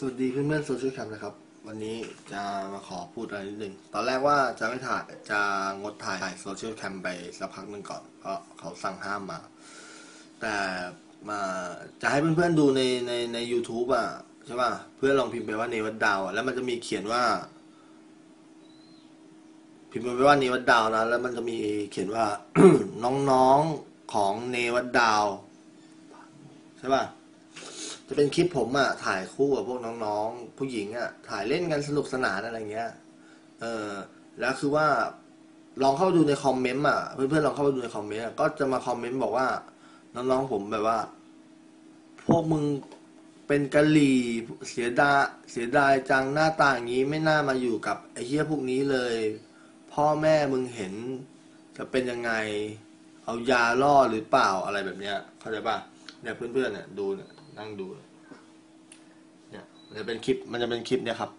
สวัสดีเพื่อนๆโซเชียลแคมป์นะครับ วันนี้จะมาขอพูดอะไรนิดนึง ตอนแรกว่าจะไม่ถ่ายจะงดถ่ายโซเชียลแคมป์ไปสักพักหนึ่งก่อนเพราะเขาสั่งห้ามมา แต่มาจะให้เพื่อนๆดูในในใน u t u b e อะใช่ป่ะเพื่อนลองพิมพ์ไปว่าเนวัดดาวอะแล้วมันจะมีเขียนว่า พิมพ์ไปว่าเนวัดดาวนะแล้วมันจะมีเขียนว่าน้องๆของเนวัดดาวใช่ป่ะ จะเป็นคลิปผมอะถ่ายคู่กับพวกน้องๆ ผู้หญิงอะถ่ายเล่นกันสนุกสนานอะไรเงี้ย เออแล้วคือว่าลองเข้าดูในคอมเมนต์อะเพื่อนๆลองเข้าไปดูในคอมเมนต์ก็จะมาคอมเมนต์บอกว่าน้องๆผมแบบว่า พวกมึงเป็นกะหรี่เสียดายเสียดายจังหน้าตาอย่างนี้ไม่น่ามาอยู่กับไอ้เหี้ยพวกนี้เลย พ่อแม่มึงเห็นจะเป็นยังไง เอายาล่อหรือเปล่าอะไรแบบเนี้ยเข้าใจป่ะ เนี่ยเพื่อนๆเนี่ยดูเนี่ยนั่งดู เนี่ยมันจะเป็นคลิปมันจะเป็นคลิปเนี่ยครับ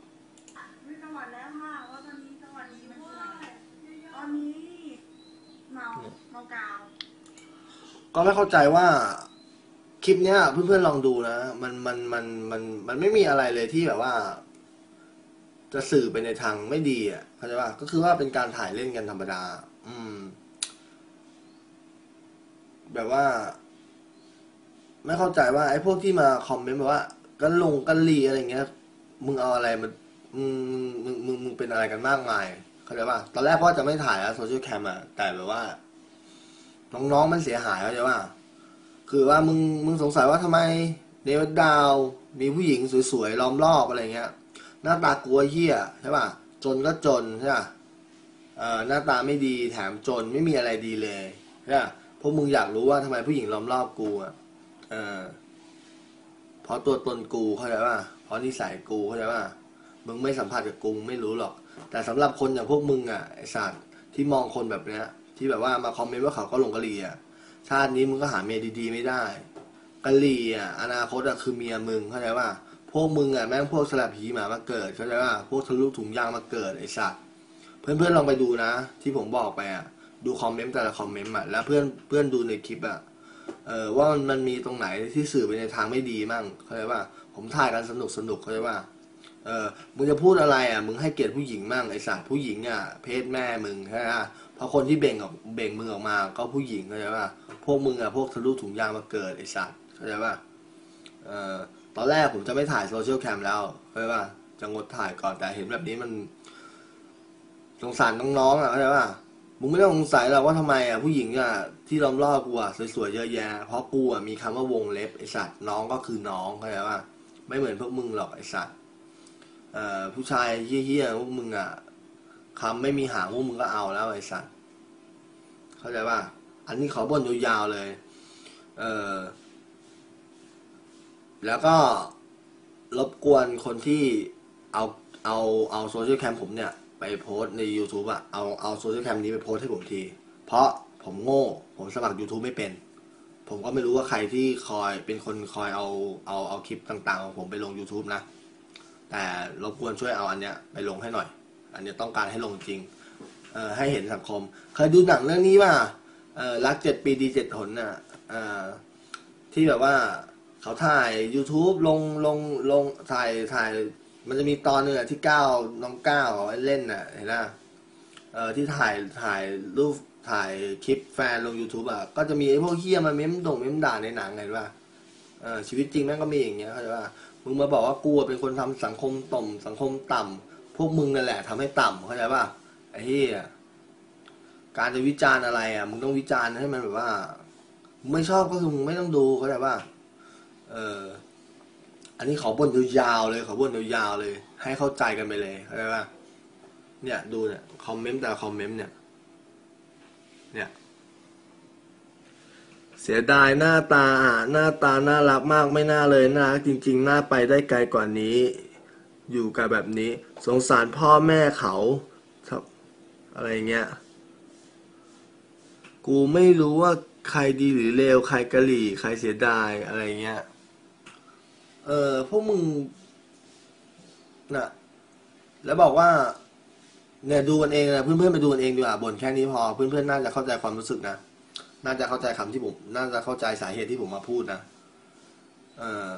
มีจังหวัดแล้วค่ะว่าตอนนี้จังหวัดนี้มันคืออะไรตอนนี้เมาเมากาวก็ไม่เข้าใจว่าคลิปเนี้ยเพื่อนๆลองดูนะมันมันมันมันมันไม่มีอะไรเลยที่แบบว่า จะสื่อไปในทางไม่ดีอะเข้าใจป่ะก็คือว่าเป็นการถ่ายเล่นกันธรรมดา อืม แบบว่า ไม่เข้าใจว่าไอ้พวกที่มาคอมเมนต์แบบว่า กันลงกันลีอะไรเงี้ย มึงเอาอะไรมันมึงมึงมึงมึงเป็นอะไรกันมากมายเข้าใจป่ะตอนแรกพ่อจะไม่ถ่ายแล้วโซเชียลแคมอะแต่แบบว่า น้องๆมันเสียหายเข้าใจป่ะคือว่ามึงมึงสงสัยว่าทำไมเนวดาวมีผู้หญิงสวยๆล้อมรอบอะไรเงี้ย หน้าตากลัวเหี้ยใช่ป่ะจนก็จนใช่ป่ะเอ่อหน้าตาไม่ดีแถมจนไม่มีอะไรดีเลยใช่ป่ะพวกมึงอยากรู้ว่าทำไมผู้หญิงล้อมรอบกูอะ เออเพราะตัวตนกูเข้าใจป่ะเพราะนิสัยกูเข้าใจป่ะมึงไม่สัมผัสกับกูมึงไม่รู้หรอก แต่สำหรับคนอย่างพวกมึงอะไอสัตว์ที่มองคนแบบเนี้ย ที่แบบว่ามาคอมเมนต์ว่าเขาก็หลงกะหรี่อะชาตินี้มึงก็หาเมียดีๆไม่ได้กะหรี่อะอนาคตอะคือเมียมึงเข้าใจป่ะพวกมึงอะแม่งพวกสลับผีหมามาเกิดเข้าใจป่ะพวกทะลุถุงยางมาเกิดไอสัตว์เพื่อนๆลองไปดูนะ ที่ผมบอกไปอะดูคอมเมนต์แต่ละคอมเมนต์อะแล้วเพื่อนเพื่อนดูในคลิปอะ เออว่ามันมันมีตรงไหนที่สื่อไปในทางไม่ดีมั่งเข้าใจป่ะผมถ่ายกันสนุกสนุกเข้าใจป่ะเออมึงจะพูดอะไรอะมึงให้เกียรติผู้หญิงมั่งไอสัตว์ผู้หญิงอะเพศแม่มึงใช่ไหมเพราะคนที่เบ่งออกเบ่งมึงออกมาก็ผู้หญิงเข้าใจป่ะพวกมึงอะพวกทะลุถุงยางมาเกิดไอสัตว์เข้าใจป่ะเอ่อตอนแรกผมจะไม่ถ่ายโซเชียลแคมแล้วเข้าใจป่ะจะงดถ่ายก่อนแต่เห็นแบบนี้มันสงสารน้องๆอะเข้าใจป่ะมึงไม่ต้องสงสัยหรอกว่าทำไมอะผู้หญิงอะ ที่ล้อมรอบกูอะสวยๆเยอะแยะเพราะกูอะมีคำว่าวงเล็บไอสัตว์น้องก็คือน้องเข้าใจป่ะไม่เหมือนพวกมึงหรอกไอสัตว์เอ่อผู้ชายเฮี้ยๆพวกมึงอะคำไม่มีหางพวกมึงก็เอาแล้วไอสัตว์เข้าใจป่ะอันนี้ขอบ่นยาวๆเลย เออแล้วก็รบกวนคนที่เอาเอาเอาโซเชียลแคมผมเนี่ย ไปโพสใน YouTube อะเอาเอาโซเชียลแคมนี้ไปโพสให้ผมที เพราะ ผมโง่ ผมสมัคร YouTube ไม่เป็น ผมก็ไม่รู้ว่าใครที่คอยเป็นคนคอยเอาเอาเอาคลิปต่างๆ ของผมไปลง YouTube นะ แต่รบกวนช่วยเอาอันเนี้ยไปลงให้หน่อย อันเนี้ยต้องการให้ลงจริงเอ่อให้เห็นสังคม เคยดูหนังเรื่องนี้ป่ะเอ่อรักเจ็ดปีดีเจ็ดหนน่ะเอ่อที่แบบว่าเขาถ่าย YouTube ลงลงลงถ่ายถ่ายมันจะมีตอนหนึงอะที่ก้าวน้องก้าวเล่นน่ะเห็นไหมเอ่อที่ถ่ายถ่ายรูป ถ่ายคลิปแฟนลง YouTube อะ ก็จะมีไอพวกเฮี้ยมาเม้มด่งเม้มด่าในหนังไงป่ะเออชีวิตจริงแม่งก็มีอย่างเงี้ยเข้าใจป่ะมึงมาบอกว่ากูเป็นคนทำสังคมต่ำสังคมต่ำพวกมึงนั่นแหละทำให้ต่ำเข้าใจป่ะไอ้เหี้ยการจะวิจารณ์อะไรอะมึงต้องวิจารณ์ให้มันแบบว่าไม่ชอบก็คือมึงไม่ต้องดูเข้าใจป่ะเอออันนี้ขอบ่นยาวๆเลยขอบ่นยาวๆเลย ให้เข้าใจกันไปเลยเข้าใจป่ะเนี่ยดูเนี่ยคอมเมนต์แต่คอมเมนต์เนี่ย เนี่ยเสียดายหน้าตาอะหน้าตาน่ารักมากไม่น่าเลยน่ารักจริงๆน่าไปได้ไกลกว่านี้ อยู่กับแบบนี้ สงสารพ่อแม่เขาครับอะไรเงี้ยกูไม่รู้ว่าใครดีหรือเลวใครกะหรี่ ใครเสียดายอะไรเงี้ยเออพวกมึงน่ะแล้วบอกว่า เนี่ยดูกันเองนะเพื่อนๆไปดูกันเองดีกว่าบ่นแค่นี้พอเพื่อนๆน่าจะเข้าใจความรู้สึกนะน่าจะเข้าใจคำที่ผม น่าจะเข้าใจสาเหตุที่ผมมาพูดนะเออ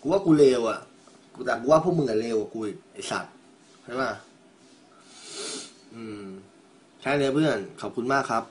กูว่ากูเลวอะกูแต่กูว่าพวกมึงอะเลวกว่ากูอีกไอสัตว์ใช่ป่ะอืมแค่นี้เพื่อนขอบคุณมากครับ